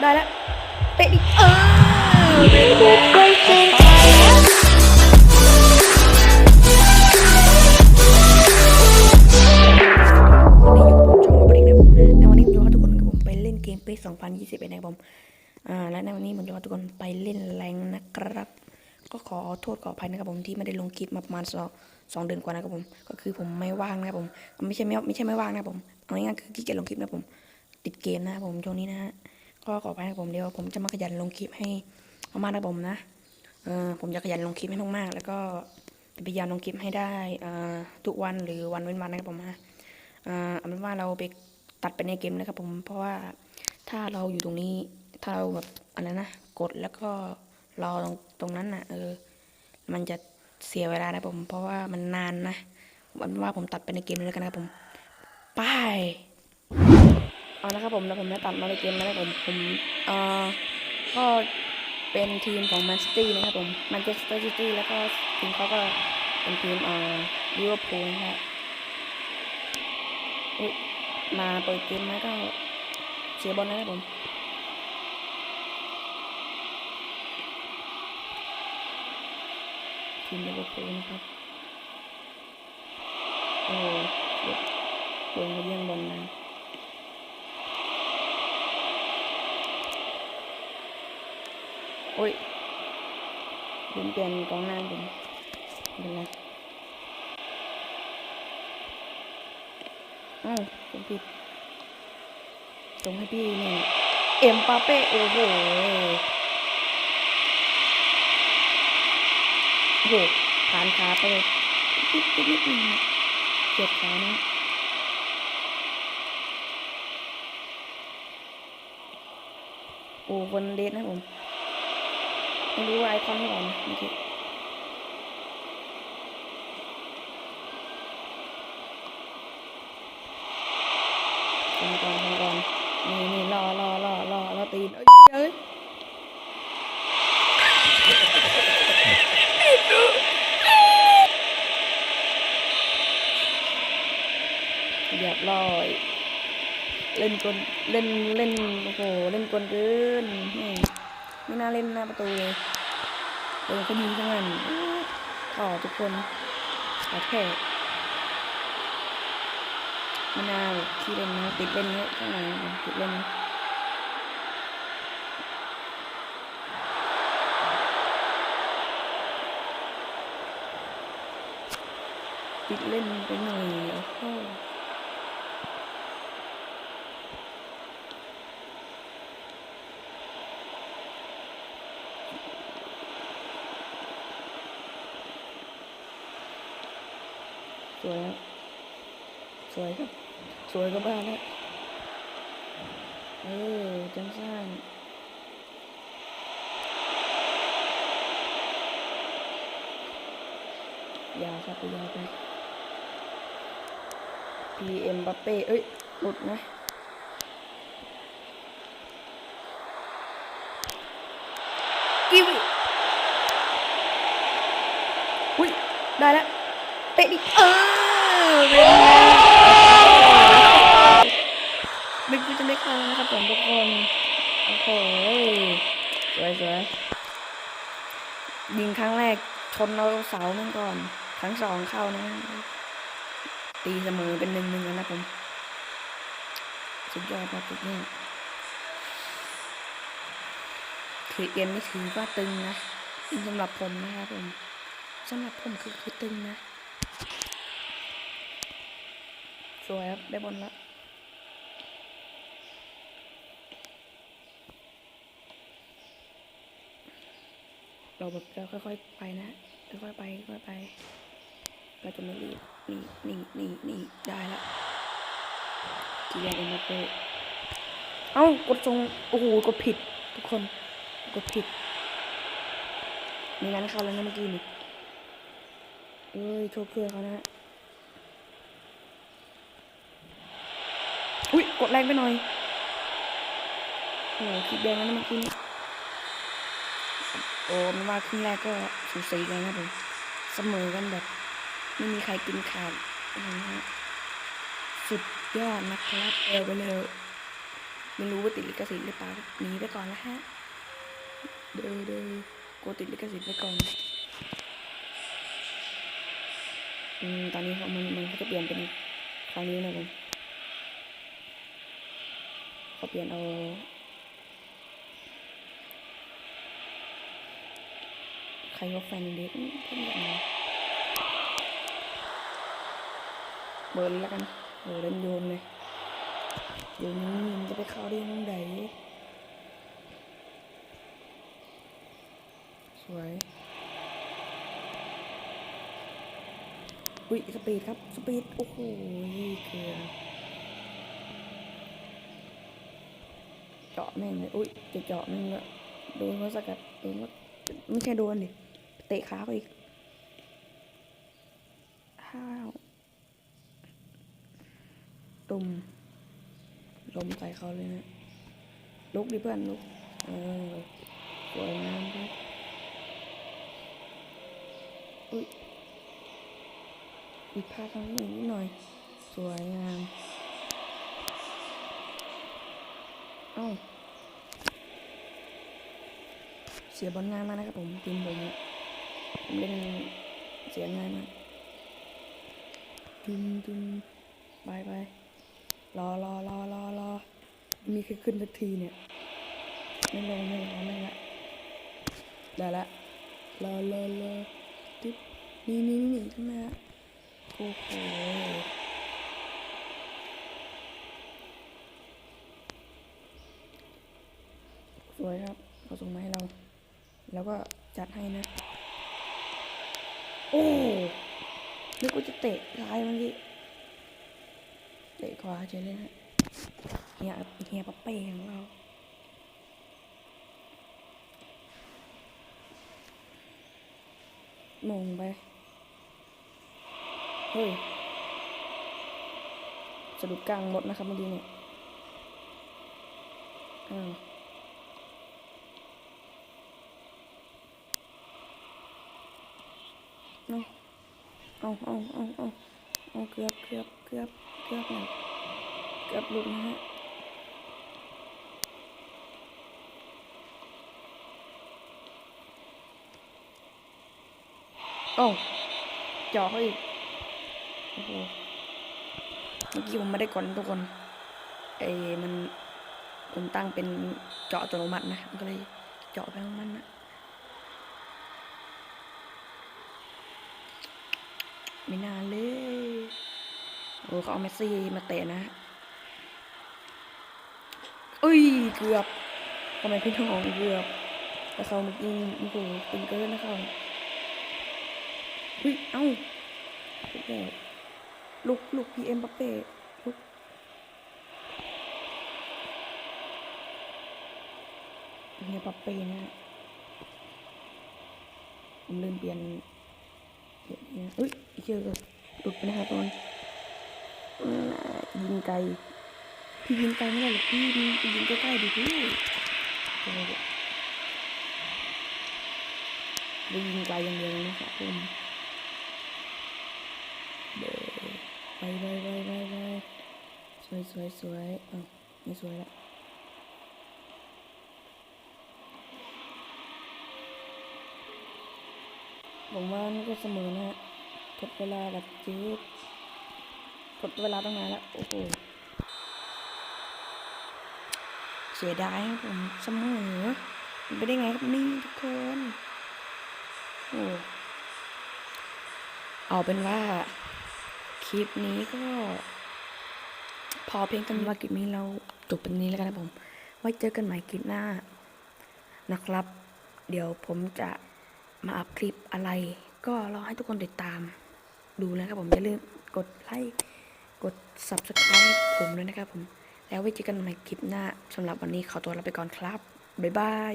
ได้แล้วเตะดิเออวันนี้อยู่ผมช่องมาบริกนะผมในวันนี้ผมจะพาทุกคนกับผมไปเล่นเกมเป2021นะครับผม อ่า และในวันนี้ผมจะพาทุกคนไปเล่นแรงนะครับ ก็ขอโทษขออภัยนะครับผมที่ไม่ได้ลงคลิปมาประมาณสองสองเดือนกว่านะครับผม ก็คือผมไม่ว่างนะครับผม ไม่ใช่ไม่ไม่ใช่ไม่ว่างนะครับผม เอาง่ายๆคือขี้เกียจลงคลิปนะผม ติดเกมนะครับผมช่วงนี้นะฮะ ก็ขออภัยนะผมเดี๋ยวผมจะมาขยันลงคลิปให้มากๆนะผมนะเออผมจะขยันลงคลิปให้มากๆแล้วก็พยายามลงคลิปให้ได้ทุกวันหรือวันเว้นวันนะครับผมนะอ่าเอาเป็นว่าเราไปตัดไปในเกมนะครับผมเพราะว่าถ้าเราอยู่ตรงนี้ถ้าเราแบบอะไรนะกดแล้วก็รอตรงตรงนั้นน่ะ เออ มันจะเสียเวลานะผม เพราะว่ามันนานนะวันว่าผมตัดไปในเกมเลยกันนะครับผม ไป เอานะครับผมแล้วผมได้ตัดมาในเกมนะครับผมผมเอ่อก็เป็นทีมของแมนซิตี้นะครับผมแมนเชสเตอร์ซิตี้แล้วก็ทีมเขาก็เป็นทีมเอ่อลิเวอร์พูลนะครับอุ๊ยมาเปิดเกมแล้วก็เสียบอลนะครับผมทีมลิเวอร์พูลนะครับโอ้โหเด็กลงมาเยี่ยงบอลนะ โอ้ยลืมเปลี่ยนกองหน้าผมไม่เป็นไรอ้าผมผิดส่งให้พี่เนี่ยเอ็มปาเป้โอ้โหโหผ่านขาไปเลยนิดนิดนิดนึงอะเจ็บขานะโอ้บนเล็ดนะผม ไม่รู้ว่าไอคอนไม่ออกนะเมื่อกี้ฟังก่อนฟังก่อนนี่นี่รอรอรอรอรอตีนเอ้ยเอ้ยเรียบร้อยเล่นกลเล่นเล่นโอ้โหเล่นกลเกินนี่ ไม่น่าเล่นหน้าประตูเลยเออก็ยิงทั้งนั้นขอทุกคนขอแค่ไม่น่าที่เล่นนะติดเล่นเยอะข้างในติดเล่นติดเล่นไปหน่อยโอ้โห วยครับสวยครับ สวยก็บ้าแล้วเออจังสร้างยาวครับยาวไปพีเอ็มบัปเป้ เอ้ย หลุดนะกิวอุ้ย ได้แล้ว เตะดิเออเป็นไงนึกว่าจะไม่เข้านะครับผมทุกคนโอ้โหสวยสวยยิงครั้งแรกชนเอาเสานั่นก่อน ครั้งสองเข้านะ ตีเสมอเป็นหนึ่งหนึ่งแล้วนะผมสุดยอดครับสุดยอดคือเกมนี้ถือว่าตึงนะสำหรับผมนะครับผมสำหรับผมคือคือตึงนะ สวยครับ ได้บอลละเราแบบจะค่อยๆไปนะ ค่อยๆไปค่อยๆไปก็จะไม่รีบนี่นี่นี่นี่ได้ละกีฬาเอ็มเปเอ้ากดทรงโอ้โหกดผิด ทุกคนกดผิดมีนั้นเข้าแล้วนะเมื่อกี้นี่เอ้ยโชว์เพื่อนเขานะ อุ้ย กดแรงไปหน่อยโอ้คิดแดงแล้วนะเมื่อกี้นี้โอ้มันว่าครึ่งแรกก็สูสีกันนะผมเสมอกันแบบ ไม่มีใครกินขาดนะฮะสุดยอดนะครับเอวไปเลยไม่รู้ว่าติดลิขสิทธิ์หรือเปล่าหนีไปก่อนละฮะเดินเดินกติดลิขสิทธิ์ไปก่อนอืมตอนนี้เขามันมันเขาจะเปลี่ยนเป็นคราวนี้นะผม เปลี่ยนเอาใครว่าแฟนเด็กเพิ่งแบบนี้เบิร์นแล้วกันโหเล่นโยนเลยเดี๋ยวนี้มันจะไปเข้าได้ยังไงสวยอุ้ยสปีดครับ สปีด โอ้โหเกือ เจาะแม่งเลยอุ้ยจะเจาะแม่งละโดนเขาสกัดโดนเขาไม่ใช่โดนดิเตะขาเขาอีกห้าวตุ่มลมใส่เขาเลยนะลุกดิเพื่อนลุกเออสวยงามครับอุ้ยอีกพาดตรงนี้อีกนิดหน่อย สวยงาม เอ้าเสียบอลง่ายมากนะครับผมทีมผมเนี่ยผมเล่นเสียง่ายมากตึมตึมไปไปรอรอรอรอรอมีใครขึ้นสักทีเนี่ย ไม่ลงไม่ลงไม่ละได้ละรอรอรอติ๊บนี่นี่นี่ข้างหน้าโอ้โห วยครับเขาส่งมาให้เรา แล้วก็จัดให้นะ โอ้นึกว่าจะเตะลายมื่อกี้เตะขวาเฉยเลยนะเฮียเฮียปัปเป้ของเรามงไป เฮ้ยสะดุดกลางหมดนะครับเมื่อกี้เนี่ย อ้าวเอา เอาเอาเอาเอาเอาเกือบเกือบเกือบเกือบน่อยเกือบหลุดนะฮะโอ้เจาะเขาอีกโอ้โหเมื่อกี้ผมไม่ได้กดทุกคนไอ้มันผมตั้งเป็นเจาะอัตโนมัตินะมันก็เลยเจาะไปของมันนะ ไม่นานเลย โอ้เขาเอาเมสซี่มาเตะนะเอ้ยเกือบทำไมพี่น้องเกือบแต่เขาเมื่อกี้โอ้โหเป็นเกินนะครับอุ้ยเอ้าลุกแล้วลุกลุกพีเอ็มปัปเป้ลุกเนี่ยปัปเป้นะผมลืมเปลี่ยนเปลี่ยนเนี่ยอุ้ย เชื่อหลุดไปนะครับตอนอืมยิงไกลพี่ยิงไกลไม่ได้หรอกพี่ยิงยิงใกล้ๆดิพี่เดี๋ยวได้ยิงไกลอย่างเดียวเลยนะครับผมเดไปไปไปไปไปสวยสวยสวยอ้าวไม่สวยละผมว่านี่ก็เสมอนะฮะ ทดเวลาแบบจี๊ดทดเวลาตั้งนานแล้ว โอ้โห เสียดายครับผมเสมอไปได้ไงครับนี่ทุกคนโอ้เอาเป็นว่า คลิปนี้ก็ พอเพียงเท่านี้ว่าคลิปนี้เราจบเป็นนี้แล้วกันนะผม ไว้เจอกันใหม่คลิปหน้านะครับ เดี๋ยวผมจะมาอัพคลิปอะไร ก็รอให้ทุกคนติดตาม ดูนะครับผมอย่าลืมกดไลค์กด subscribe ผมด้วยนะครับผม แล้วไว้เจอกันใหม่คลิปหน้าสำหรับวันนี้ขอตัวลาไปก่อนครับ บ๊ายบาย